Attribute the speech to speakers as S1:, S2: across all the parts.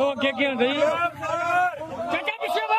S1: ਦੱਸੋ ਅੱਗੇ ਕੀ ਹੁੰਦਾ ਜੀ। ਚਾਚਾ ਪਿੱਛੇ ਵਾ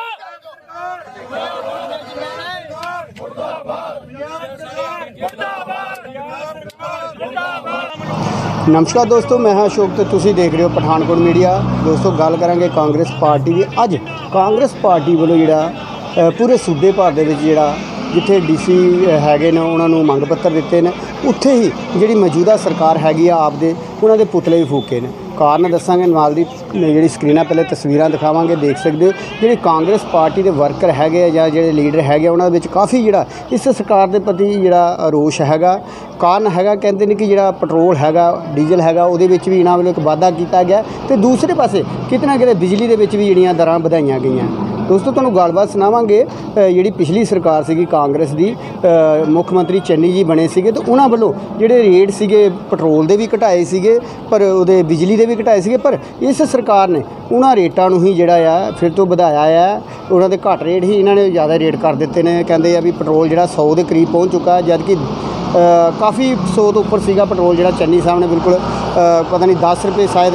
S1: ਨਮਸਕਾਰ ਦੋਸਤੋ, ਮੈਂ ਹਾਂ ਅਸ਼ੋਕ ਤੇ ਤੁਸੀਂ ਦੇਖ ਰਹੇ ਹੋ ਪਠਾਨਕੋਟ ਮੀਡੀਆ। ਦੋਸਤੋ, ਗੱਲ ਕਰਾਂਗੇ ਕਾਂਗਰਸ ਪਾਰਟੀ ਦੀ। ਅੱਜ ਕਾਂਗਰਸ ਪਾਰਟੀ ਵੱਲੋਂ ਜਿਹੜਾ ਪੂਰੇ ਸੂਬੇ ਭਰ ਦੇ ਵਿੱਚ ਜਿਹੜਾ, ਜਿੱਥੇ ਡੀਸੀ ਹੈਗੇ ਨੇ, ਉਹਨਾਂ ਨੂੰ ਮੰਗ ਪੱਤਰ ਦਿੱਤੇ ਨੇ। ਉੱਥੇ ਹੀ ਜਿਹੜੀ ਮੌਜੂਦਾ ਸਰਕਾਰ ਹੈਗੀ ਆ ਆਪ ਦੇ ਉਹਨਾਂ ਦੇ ਪੁਤਲੇ ਵੀ ਫੂਕੇ ਨੇ। ਕਾਰਨ ਦੱਸਾਂਗੇ, ਨਾਲ ਦੀ ਜਿਹੜੀ ਸਕਰੀਨਾਂ ਪਹਿਲੇ ਤਸਵੀਰਾਂ ਦਿਖਾਵਾਂਗੇ, ਦੇਖ ਸਕਦੇ ਹੋ। ਜਿਹੜੀ ਕਾਂਗਰਸ ਪਾਰਟੀ ਦੇ ਵਰਕਰ ਹੈਗੇ ਆ ਜਾਂ ਜਿਹੜੇ ਲੀਡਰ ਹੈਗੇ ਉਹਨਾਂ ਦੇ ਵਿੱਚ ਕਾਫੀ ਜਿਹੜਾ ਇਸ ਸਰਕਾਰ ਦੇ ਪ੍ਰਤੀ ਜਿਹੜਾ ਰੋਸ਼ ਹੈਗਾ। ਕਾਰਨ ਹੈਗਾ, ਕਹਿੰਦੇ ਨੇ ਕਿ ਜਿਹੜਾ ਪੈਟਰੋਲ ਹੈਗਾ ਡੀਜ਼ਲ ਹੈਗਾ, ਉਹਦੇ ਵਿੱਚ ਵੀ ਇਹਨਾਂ ਵੱਲੋਂ ਇੱਕ ਵਾਧਾ ਕੀਤਾ ਗਿਆ। ਤੇ ਦੂਸਰੇ ਪਾਸੇ ਕਿਤੇ ਨਾ ਕਿਤੇ ਬਿਜਲੀ ਦੇ ਵਿੱਚ ਵੀ ਜਿਹੜੀਆਂ ਦਰਾਂ ਵਧਾਈਆਂ ਗਈਆਂ। ਦੋਸਤੋ, ਤੁਹਾਨੂੰ ਗੱਲਬਾਤ ਸੁਣਾਵਾਂਗੇ ਜਿਹੜੀ ਪਿਛਲੀ ਸਰਕਾਰ ਸੀਗੀ ਕਾਂਗਰਸ ਦੀ ਮੁੱਖ ਮੰਤਰੀ ਚੰਨੀ ਜੀ ਬਣੇ ਸੀਗੇ ਤਾਂ ਉਹਨਾਂ ਵੱਲੋਂ ਜਿਹੜੇ ਰੇਟ ਸੀਗੇ, ਪੈਟਰੋਲ ਦੇ ਵੀ ਘਟਾਏ ਸੀਗੇ, ਪਰ ਉਹਦੇ ਬਿਜਲੀ ਦੇ ਵੀ ਘਟਾਏ ਸੀਗੇ, ਪਰ ਇਸ ਸਰਕਾਰ ਨੇ ਉਹਨਾਂ ਰੇਟਾਂ ਨੂੰ ਹੀ ਜਿਹੜਾ ਆ, ਫਿਰ ਤੋਂ ਵਧਾਇਆ ਆ। ਉਹਨਾਂ ਦੇ ਘੱਟ ਰੇਟ ਹੀ ਇਹਨਾਂ ਨੇ ਜ਼ਿਆਦਾ ਰੇਟ ਕਰ ਦਿੱਤੇ ਨੇ, ਕਹਿੰਦੇ ਆ ਵੀ ਪੈਟਰੋਲ ਜਿਹੜਾ 100 ਦੇ ਕਰੀਬ ਪਹੁੰਚ ਚੁੱਕਾ, ਜਦਕਿ ਕਾਫੀ 100 ਤੋਂ ਉੱਪਰ ਸੀਗਾ ਪੈਟਰੋਲ ਜਿਹੜਾ ਚੰਨੀ ਸਾਹਿਬ ਨੇ ਬਿਲਕੁਲ ਪਤਾ ਨਹੀਂ 10 ਰੁਪਏ ਸ਼ਾਇਦ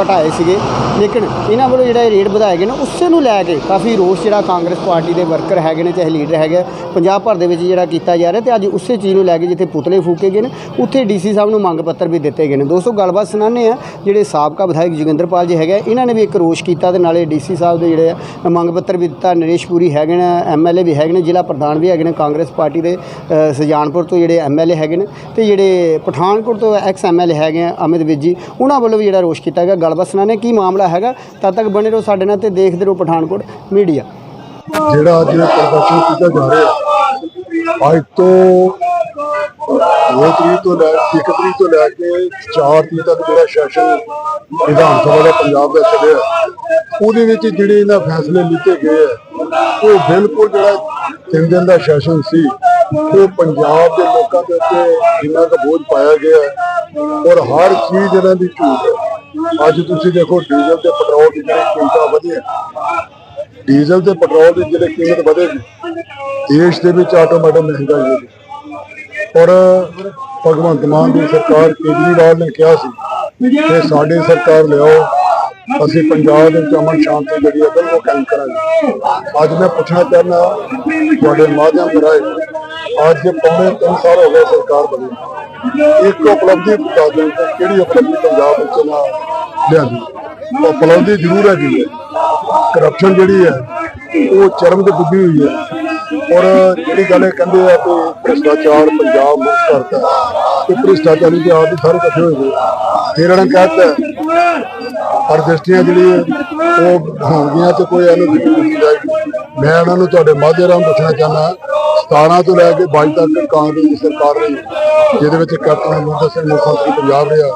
S1: ਘਟਾਏ ਸੀਗੇ। ਲੇਕਿਨ ਇਹਨਾਂ ਵੱਲੋਂ ਜਿਹੜਾ ਰੇਟ ਵਧਾਏ ਗਏ ਨੇ ਉਸੇ ਨੂੰ ਲੈ ਕੇ ਕਾਫੀ ਰੋਸ ਜਿਹੜਾ ਕਾਂਗਰਸ ਪਾਰਟੀ ਦੇ ਵਰਕਰ ਹੈਗੇ ਨੇ ਚਾਹੇ ਲੀਡਰ ਹੈਗੇ ਆ, ਪੰਜਾਬ ਭਰ ਦੇ ਵਿੱਚ ਜਿਹੜਾ ਕੀਤਾ ਜਾ ਰਿਹਾ ਤੇ ਅੱਜ ਉਸੇ ਚੀਜ਼ ਨੂੰ ਲੈ ਕੇ ਜਿੱਥੇ ਪੁਤਲੇ ਫੂਕੇ ਗਏ ਨੇ ਉੱਥੇ ਡੀਸੀ ਸਾਹਿਬ ਨੂੰ ਮੰਗ ਪੱਤਰ ਵੀ ਦਿੱਤੇ ਗਏ ਨੇ। ਦੋਸਤੋ ਗੱਲਬਾਤ ਸੁਣਾਉਂਦੇ ਆ ਜਿਹੜੇ ਸਾਬਕਾ ਵਿਧਾਇਕ ਜੋਗਿੰਦਰਪਾਲ ਜੀ ਹੈਗੇ ਆ, ਇਹਨਾਂ ਨੇ ਵੀ ਇੱਕ ਰੋਸ਼ ਕੀਤਾ ਤੇ ਨਾਲੇ ਡੀਸੀ ਸਾਹਿਬ ਦੇ ਜਿਹੜੇ ਆ ਮੰਗ ਪੱਤਰ ਵੀ ਦਿੱਤਾ ਨਰੇਸ਼ ਪੁਰੀ ਹੈਗੇ ਨੇ ਐਮਐਲਏ ਵੀ ਹੈਗੇ ਨੇ ਜ਼ਿਲ੍ਹਾ ਪ੍ਰਧਾਨ ਵੀ ਹੈਗੇ ਨੇ ਕਾਂਗਰਸ ਪਾਰਟੀ ਦੇ ਅ, ਸੁਜਾਨਪੁਰ ਤੋਂ ਜਿਹੜੇ ਐਮਐਲਏ ਹੈਗੇ ਨੇ ਤੇ ਜਿਹੜੇ ਪਠਾਨਕੋਟ ਤੋਂ ਐਕਸ ਐਮਐਲਏ ਹੈਗੇ ਆ ਅਮਿਤ ਵਿਜ ਜੀ, ਉਹਨਾਂ ਵੱਲੋਂ ਵੀ ਜਿਹੜਾ ਰੋਸ਼ ਕੀਤਾ ਗਿਆ। ਗੱਲਬਾਤ ਸੁਣਾਉਂਦੇ ਕੀ ਮਾਮਲਾ ਹੈਗਾ? ਤਦ ਤੱਕ ਬਣੇ ਰਹੋ ਸਾਡੇ ਨਾਲ ਤੇ ਦੇਖਦੇ ਰਹੋ ਪਠਾਨਕੋਟ ਮੀਡੀਆ।
S2: ਜਿਹੜਾ ਅੱਜ ਪ੍ਰਦਰਸ਼ਨ ਕੀਤਾ ਜਾ ਰਿਹਾ ਅੱਜ ਤੋਂ ਦੋ ਤਰੀਕ ਤੋਂ ਲੈ, ਇੱਕ ਤਰੀਕ ਤੋਂ ਲੈ ਕੇ 4 ਤਰੀਕ ਤੱਕ ਜਿਹੜਾ ਸੈਸ਼ਨ ਵਿਧਾਨ ਸਭਾ ਦਾ ਪੰਜਾਬ ਦਾ ਚੱਲਿਆ ਉਹਦੇ ਵਿੱਚ ਜਿਹੜੇ ਇਹਨਾਂ ਫੈਸਲੇ ਲਿੱਤੇ ਗਏ ਆ ਉਹ ਬਿਲਕੁਲ ਜਿਹੜਾ ਤਿੰਨ ਦਿਨ ਦਾ ਸੈਸ਼ਨ ਸੀ, ਉਹ ਪੰਜਾਬ ਦੇ ਲੋਕਾਂ ਦੇ ਉੱਤੇ ਇੰਨਾ ਕੁ ਬੋਝ ਪਾਇਆ ਗਿਆ ਔਰ ਹਰ ਚੀਜ਼ ਇਹਨਾਂ ਦੀ ਝੂਠ ਹੈ। ਅੱਜ ਤੁਸੀਂ ਦੇਖੋ ਡੀਜ਼ਲ ਤੇ ਪੈਟਰੋਲ ਦੀ ਜਿਹੜੀ ਕੀਮਤਾਂ ਵਧੀਆਂ। ਡੀਜ਼ਲ ਤੇ ਪੈਟਰੋਲ ਦੀ ਜਿਹੜੀ ਕੀਮਤ ਵਧੇਗੀ, ਦੇਸ਼ ਦੇ ਵਿੱਚ ਆਟੋਮੈਟਿਕ ਮਹਿੰਗਾਈ ਹੋਵੇਗੀ ਔਰ ਭਗਵੰਤ ਮਾਨ ਦੀ ਸਰਕਾਰ ਕੇਜਰੀਵਾਲ ਨੇ ਕਿਹਾ ਸੀ ਕਿ ਸਾਡੀ ਸਰਕਾਰ ਲਿਆਓ, ਅਸੀਂ ਪੰਜਾਬ ਦੇ ਵਿੱਚ ਅਮਨ ਸ਼ਾਂਤੀ ਜਿਹੜੀ ਹੈ ਬਿਲਕੁਲ ਕਾਇਮ ਕਰਾਂਗੇ। ਅੱਜ ਮੈਂ ਪੁੱਛਣਾ ਚਾਹੁੰਦਾ, ਤੁਹਾਡੇ ਮਾਧਿਅਮ ਰਾਹੀਂ ਅੱਜ ਪੌਣੇ 3 ਸਾਲ ਹੋ ਗਏ ਸਰਕਾਰ ਬਣੀ। ਇੱਕ ਉਪਲਬਧੀ ਬਤਾ ਦਿਓ ਕਿ ਕਿਹੜੀ ਉਪਲਬਧੀ ਪੰਜਾਬ ਵਿੱਚ ਨਾ ਲਿਆਂਦੀ ਉਪਲਬਧੀ ਜ਼ਰੂਰ ਹੈਗੀ ਹੈ ਕਰਪਸ਼ਨ ਜਿਹੜੀ ਹੈ ਉਹ ਚਰਮ ਤੇ ਡੁੱਬੀ ਹੋਈ ਹੈ। ਔਰ ਜਿਹੜੀ ਗੱਲ ਇਹ ਕਹਿੰਦੇ ਆ ਕਿ ਭ੍ਰਿਸ਼ਟਾਚਾਰ ਪੰਜਾਬ ਮੁਕਤ ਕਰਦਾ ਤੇ ਭ੍ਰਿਸ਼ਟਾਚਾਰੀ ਦੇ ਆਪ ਹੀ ਸਾਰੇ ਇਕੱਠੇ ਹੋਏ ਨੇ ਫਿਰ ਇਹਨਾਂ ਨੇ ਕਹਿਤਾ ਪਰ ਦ੍ਰਿਸ਼ਟੀਆਂ ਜਿਹੜੀ ਹੈ, ਉਹ ਹੋਣਗੀਆਂ ਤੇ ਕੋਈ ਇਹਨੂੰ ਦਿੱਤੀ ਨਹੀਂ ਜਾਏਗੀ ਮੈਂ ਉਹਨਾਂ ਨੂੰ ਤੁਹਾਡੇ ਮਾਧਿਅਮ ਰਾਹੀਂ ਦੱਸਣਾ ਚਾਹੁੰਦਾ 17 ਤੋਂ ਲੈ ਕੇ 22 ਤੱਕ ਕਾਂਗਰਸ ਦੀ ਸਰਕਾਰ ਰਹੀ, ਜਿਹਦੇ ਵਿੱਚ ਕੈਪਟਨ ਅਮਰਿੰਦਰ ਸਿੰਘ ਮੁੱਖ ਮੰਤਰੀ ਪੰਜਾਬ ਰਿਹਾ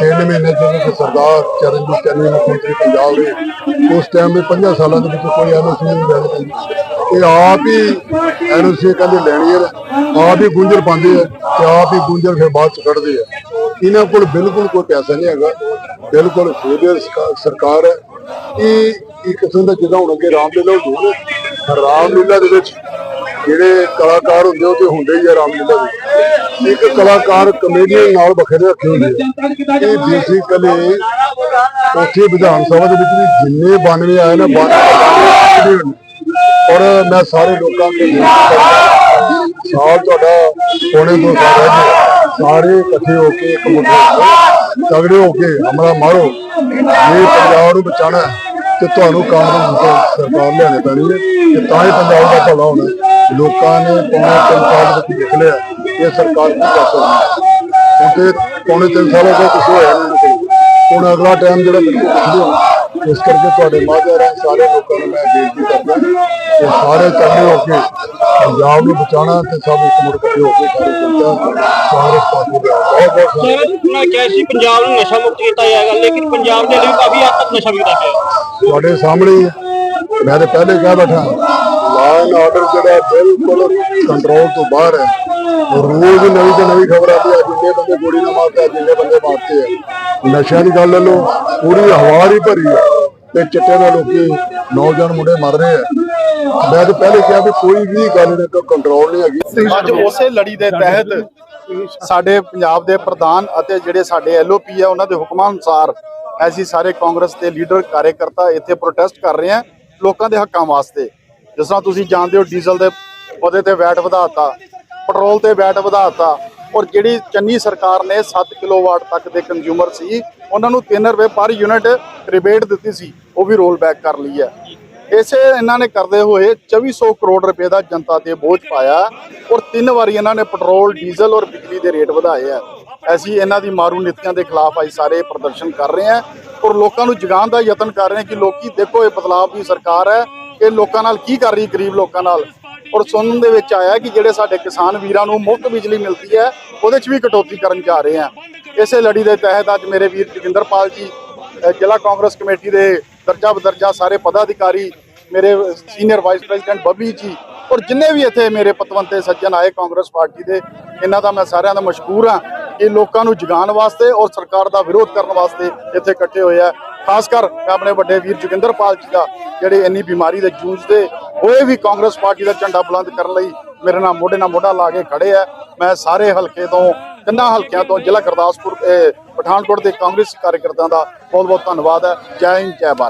S2: ਤਿੰਨ ਮਹੀਨੇ ਜਿਹਦੇ ਸਰਦਾਰ ਚਰਨਜੀਤ ਚੰਨੀ ਮੁੱਖ ਮੰਤਰੀ ਪੰਜਾਬ ਰਹੇ ਉਸ ਟਾਈਮ ਦੇ 50 ਸਾਲਾਂ ਦੇ ਵਿੱਚ ਕੋਈ ਐਨਓਸੀ ਨਹੀਂ ਲੈਣੀ ਪੈਂਦੀ ਇਹ ਆਪ ਹੀ ਐਨਓਸੀ ਕਹਿੰਦੇ ਲੈਣੀ ਹੈ, ਆਪ ਹੀ ਗੁੰਝਰ ਪਾਉਂਦੇ ਆ ਤੇ ਆਪ ਹੀ ਗੁੰਝਰ ਫਿਰ ਬਾਅਦ ਚ ਕੱਢਦੇ ਆ। ਇਹਨਾਂ ਕੋਲ ਬਿਲਕੁਲ ਕੋਈ ਪੈਸਾ ਨਹੀਂ ਹੈਗਾ, ਬਿਲਕੁਲ ਫੇਲਿਅਰ ਸਰਕਾਰ ਹੈ। ਇਹ ਇੱਕ ਕਿਸਮ ਦਾ ਜਿੱਦਾਂ ਹੁਣ ਅੱਗੇ ਰਾਮਲੀਲਾ ਹੁੰਦੀ ਹੈ ਰਾਮਲੀਲਾ ਦੇ ਵਿੱਚ ਜਿਹੜੇ ਕਲਾਕਾਰ ਹੁੰਦੇ ਉਹ ਤੇ ਹੁੰਦੇ ਹੀ ਆ ਰਾਮਲੀਲਾ ਵਿੱਚ ਇੱਕ ਕਲਾਕਾਰ ਕਮੇਡੀਅਨ ਨਾਲ ਵੱਖਰੇ ਰੱਖੇ ਹੁੰਦੇ ਆ। ਇਹ ਬੇਸਿਕਲੀ ਉੱਥੇ ਵਿਧਾਨ ਸਭਾ ਦੇ ਵਿੱਚ ਵੀ ਜਿੰਨੇ 92 ਆਏ ਨਾ। 92 ਔਰ ਮੈਂ ਸਾਰੇ ਲੋਕਾਂ ਨੂੰ ਬੇਨਤੀ ਕਰਦਾ ਸਾਲ ਤੁਹਾਡਾ ਪੌਣੇ ਦੋ ਸਾਲ ਰਹਿ ਸਾਰੇ ਇਕੱਠੇ ਹੋ ਕੇ ਇੱਕ ਮੁੱਠ ਤਗੜੇ ਹੋ ਕੇ ਹਮਲਾ ਮਾਰੋ। ਇਹ ਪੰਜਾਬ ਨੂੰ ਬਚਾਣਾ ਤੇ ਤੁਹਾਨੂੰ ਕਾਂਗਰਸ ਸਰਕਾਰ ਲਿਆਉਣੀ ਪੈਣੀ ਹੈ। ਤੇ ਤਾਂ ਹੀ ਪੰਜਾਬ ਦਾ ਭਲਾ ਹੋਣਾ ਲੋਕਾਂ ਨੇ ਪੌਣੇ ਤਿੰਨ ਸਾਲ ਵਿੱਚ ਦੇਖ ਲਿਆ ਇਹ ਸਰਕਾਰ ਕੀ ਕਰ ਸਕਦੀ ਹੈ? ਤੇ ਪੌਣੇ ਤਿੰਨ ਸਾਲਾਂ ਤੋਂ ਕੁਝ ਹੋਇਆ ਨਹੀਂ। ਹੁਣ ਅਗਲਾ ਟਾਈਮ ਜਿਹੜਾ ਪੁੱਛਦੇ ਹੋ ਇਸ ਕਰਕੇ ਤੁਹਾਡੇ ਮਾਧਿਅਮ ਸਾਰੇ ਲੋਕਾਂ ਨੂੰ ਮੈਂ ਬੇਨਤੀ ਕਰਦਾ ਕਿ ਸਾਰੇ ਇਕੱਠੇ ਹੋ ਕੇ ਪੰਜਾਬ ਨੂੰ ਬਚਾਉਣਾ ਤੇ ਸਭ ਇੱਕ ਮੁੜ ਇਕੱਠੇ ਹੋ ਕੇ ਸਾਰੇ ਜਨਤਾ ਸਾਰੇ ਪਾਸੇ ਦੇ ਬਹੁਤ ਬਹੁਤ
S3: ਸਾਰਾ ਮੈਂ ਕਿਹਾ ਸੀ ਪੰਜਾਬ ਨੂੰ ਨਸ਼ਾ ਮੁਕਤ ਕੀਤਾ ਜਾਏਗਾ ਲੇਕਿਨ ਪੰਜਾਬ ਦੇ ਲਈ ਕਾਫੀ ਹੱਦ ਤੱਕ ਨਸ਼ਾ ਵਿਕਦਾ ਪਿਆ
S2: ਤੁਹਾਡੇ ਸਾਹਮਣੇ। ਮੈਂ ਤਾਂ ਪਹਿਲੇ ਕਹਿ ਬੈਠਾ ਲਾ ਆਰਡਰ ਜਿਹੜਾ ਬਿਲਕੁਲ ਕੰਟਰੋਲ ਤੋਂ ਬਾਹਰ ਹੈ। ਰੋਜ਼ ਨਵੀਂ ਤੋਂ ਨਵੀਂ ਖਬਰ ਆਉਂਦੀ ਹੈ ਜਿੰਨੇ ਬੰਦੇ ਗੋਲੀ ਨਾਲ ਮਾਰਦੇ ਆ ਜਿੰਨੇ ਬੰਦੇ ਮਾਰਦੇ ਆ ਨਸ਼ਿਆਂ ਦੀ ਗੱਲ ਲੈ ਪੂਰੀ ਹਵਾ ਹੀ ਭਰੀ ਹੈ ਤੇ ਚਿੱਟੇ ਦੇ ਲੋਕੀ ਨੌਜਵਾਨ ਮੁੰਡੇ ਮਰ ਰਹੇ ਆ ਮੈਂ ਤਾਂ ਪਹਿਲੇ ਕਿਹਾ ਵੀ ਕੋਈ ਵੀ ਗੱਲ ਇਹਨਾਂ ਕੋਲ ਕੰਟਰੋਲ ਨਹੀਂ ਹੈਗੀ।
S4: ਅੱਜ ਉਸੇ ਲੜੀ ਦੇ ਤਹਿਤ ਸਾਡੇ ਪੰਜਾਬ ਦੇ ਪ੍ਰਧਾਨ ਅਤੇ ਜਿਹੜੇ ਸਾਡੇ ਐਲਓਪੀ ਹੈ, ਉਹਨਾਂ ਦੇ ਹੁਕਮਾਂ ਅਨੁਸਾਰ ਅਸੀਂ ਸਾਰੇ ਕਾਂਗਰਸ ਦੇ ਲੀਡਰ, ਕਾਰਜਕਰਤਾ ਇੱਥੇ ਪ੍ਰੋਟੈਸਟ ਕਰ ਰਹੇ ਹਾਂ ਲੋਕਾਂ ਦੇ ਹੱਕਾਂ ਵਾਸਤੇ। ਜਿਸ ਤਰ੍ਹਾਂ ਤੁਸੀਂ ਜਾਣਦੇ ਹੋ ਡੀਜ਼ਲ ਦੇ ਉਹਦੇ ਤੇ ਵੈਟ ਵਧਾਤਾ, ਪੈਟਰੋਲ ਤੇ ਵੈਟ ਵਧਾਤਾ, ਔਰ ਜਿਹੜੀ ਚੰਨੀ ਸਰਕਾਰ ਨੇ 7 ਕਿਲੋਵਾਟ ਤੱਕ ਦੇ ਕੰਜ਼ਿਊਮਰ ਸੀ, ਉਹਨਾਂ ਨੂੰ 3 ਰੁਪਏ ਪਰ ਯੂਨਿਟ ਰਿਬੇਟ ਦਿੱਤੀ ਸੀ, ਉਹ ਵੀ ਰੋਲ ਬੈਕ ਕਰ ਲਈ ਹੈ। ਇਸੇ ਇਹਨਾਂ ਨੇ ਕਰਦੇ ਹੋਏ 2400 ਕਰੋੜ ਰੁਪਏ ਦਾ ਜਨਤਾ ਤੇ ਬੋਝ ਪਾਇਆ, ਔਰ ਤਿੰਨ ਵਾਰੀ ਇਹਨਾਂ ਨੇ ਪੈਟਰੋਲ, ਡੀਜ਼ਲ ਔਰ ਬਿਜਲੀ ਦੇ ਰੇਟ ਵਧਾਏ ਆ ਅਸੀਂ ਇਹਨਾਂ ਦੀ ਮਾਰੂ ਨੀਤੀਆਂ ਦੇ ਖਿਲਾਫ ਅੱਜ ਸਾਰੇ ਪ੍ਰਦਰਸ਼ਨ ਕਰ ਰਹੇ ਹਾਂ, ਔਰ ਲੋਕਾਂ ਨੂੰ ਜਗਾਉਣ ਦਾ ਯਤਨ ਕਰ ਰਹੇ ਹਾਂ ਕਿ ਲੋਕੀ ਦੇਖੋ ਇਹ ਬਦਲਾਅ ਦੀ ਸਰਕਾਰ ਹੈ ਕਿ ਲੋਕਾਂ ਨਾਲ ਕੀ ਕਰ ਰਹੀ ਗਰੀਬ ਲੋਕਾਂ ਨਾਲ? ਔਰ ਸੁਣਨ ਦੇ ਵਿੱਚ ਆਇਆ ਕਿ ਜਿਹੜੇ ਸਾਡੇ ਕਿਸਾਨ ਵੀਰਾਂ ਨੂੰ ਮੁਫਤ ਬਿਜਲੀ ਮਿਲਦੀ ਹੈ, ਉਹਦੇ 'ਚ ਵੀ ਕਟੌਤੀ ਕਰਨ ਜਾ ਰਹੇ ਆ ਇਸੇ ਲੜੀ ਦੇ ਤਹਿਤ ਅੱਜ ਮੇਰੇ ਵੀਰ ਜੋਗਿੰਦਰਪਾਲ ਜੀ ਜ਼ਿਲ੍ਹਾ ਕਾਂਗਰਸ ਕਮੇਟੀ ਦੇ ਦਰਜਾ ਬਦਰਜਾ ਸਾਰੇ ਪਦਾਧਿਕਾਰੀ, ਮੇਰੇ ਸੀਨੀਅਰ ਵਾਈਸ ਪ੍ਰੈਜ਼ੀਡੈਂਟ ਬੱਬੀ ਜੀ, ਔਰ ਜਿੰਨੇ ਵੀ ਇੱਥੇ ਮੇਰੇ ਪਤਵੰਤੇ ਸੱਜਣ ਆਏ ਕਾਂਗਰਸ ਪਾਰਟੀ ਦੇ, ਇਹਨਾਂ ਦਾ ਮੈਂ ਸਾਰਿਆਂ ਦਾ ਮਸ਼ਕੂਰ ਹਾਂ ਕਿ ਲੋਕਾਂ ਨੂੰ ਜਗਾਉਣ ਵਾਸਤੇ ਔਰ ਸਰਕਾਰ ਦਾ ਵਿਰੋਧ ਕਰਨ ਵਾਸਤੇ ਇੱਥੇ ਇਕੱਠੇ ਹੋਏ ਆ। ਖਾਸ ਕਰ ਮੈਂ ਆਪਣੇ ਵੱਡੇ ਵੀਰ ਜੋਗਿੰਦਰਪਾਲ ਜੀ ਦਾ, ਜਿਹੜੇ ਇੰਨੀ ਬਿਮਾਰੀ ਦੇ ਜੂਝਦੇ ਹੋਏ ਵੀ ਕਾਂਗਰਸ ਪਾਰਟੀ ਦਾ ਝੰਡਾ ਬੁਲੰਦ ਕਰਨ ਲਈ ਮੇਰੇ ਨਾਲ ਮੋਢੇ ਨਾਲ ਮੋਢਾ ਲਾ ਕੇ ਖੜੇ ਆ। ਮੈਂ ਸਾਰੇ ਹਲਕੇ ਤੋਂ, ਤਿੰਨਾਂ ਹਲਕਿਆਂ ਤੋਂ ਜ਼ਿਲ੍ਹਾ ਗੁਰਦਾਸਪੁਰ ਪਠਾਨਕੋਟ ਦੇ ਕਾਂਗਰਸ ਕਾਰਜਕਰਤਾਵਾਂ ਦਾ ਬਹੁਤ ਬਹੁਤ ਧੰਨਵਾਦ ਹੈ। ਜੈ ਹਿੰਦ, ਜੈ ਭਾਰਤ।